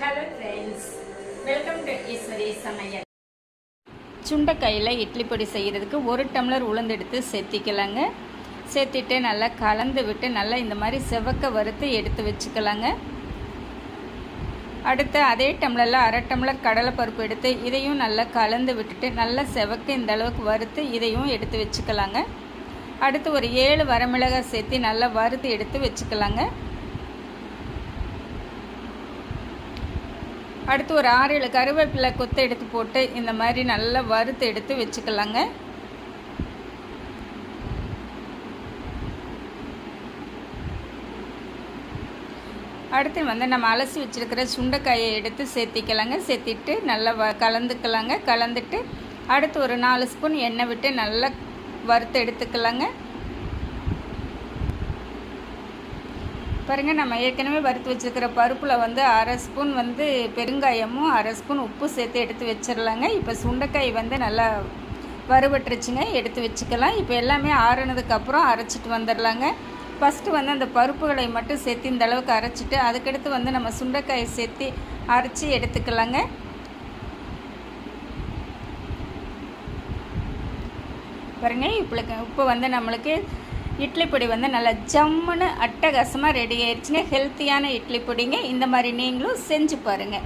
Hello friends welcome to Eswari சமையல் சுண்டைக்காயில் இட்லி பொடி செய்கிறதுக்கு ஒரு டம்ளர் உளுந்து எடுத்து சேர்த்திக்கலாங்க. சேர்த்திட்டு நல்லா கலந்து விட்டு நல்லா இந்த மாதிரி செவக்க வறுத்து எடுத்து வச்சுக்கலாங்க. அடுத்து அதே டம்ளரில் அரை டம்ளர் கடலைப்பருப்பு எடுத்து இதையும் நல்லா கலந்து விட்டுட்டு நல்லா செவக்க இந்த அளவுக்கு வறுத்து இதையும் எடுத்து வச்சுக்கலாங்க. அடுத்து ஒரு ஏழு வரமிளகாய் சேர்த்து நல்லா வறுத்து எடுத்து வச்சுக்கலாங்க. அடுத்து ஒரு ஆறு ஏழு கருவேப்பிலை கொத்து எடுத்து போட்டு இந்த மாதிரி நல்லா வறுத்து எடுத்து வச்சுக்கலாங்க. அடுத்து வந்து நம்ம அலசி வச்சுருக்கிற சுண்டைக்காயை எடுத்து சேர்த்திக்கலாங்க. சேர்த்திட்டு நல்லா வ கலந்துக்கலாங்க. கலந்துட்டு அடுத்து ஒரு நாலு ஸ்பூன் எண்ணெய் விட்டு நல்லா வறுத்து எடுத்துக்கலாங்க. பாருங்கள் நம்ம ஏற்கனவே வறுத்து வச்சுருக்கிற பருப்பில் வந்து அரை ஸ்பூன் வந்து பெருங்காயமும் அரை ஸ்பூன் உப்பு சேர்த்து எடுத்து வச்சிடலாங்க இப்போ சுண்டைக்காய் வந்து நல்லா வறுபட்டுருச்சுங்க எடுத்து வச்சுக்கலாம். இப்போ எல்லாமே ஆறுனதுக்கப்புறம் அரைச்சிட்டு வந்துடலாங்க ஃபஸ்ட்டு வந்து அந்த பருப்புகளை மட்டும் சேர்த்து இந்த அளவுக்கு அரைச்சிட்டு அதுக்கடுத்து வந்து நம்ம சுண்டைக்காயை சேர்த்து அரைச்சி எடுத்துக்கலாங்க. பாருங்க இப்போ இப்போ வந்து நம்மளுக்கு இட்லி பொடி வந்து நல்லா ஜம்முன்னு அட்டகாசமாக ரெடி ஆயிடுச்சுங்க ஹெல்த்தியான இட்லி பொடிங்க. இந்த மாதிரி நீங்களும் செஞ்சு பாருங்கள்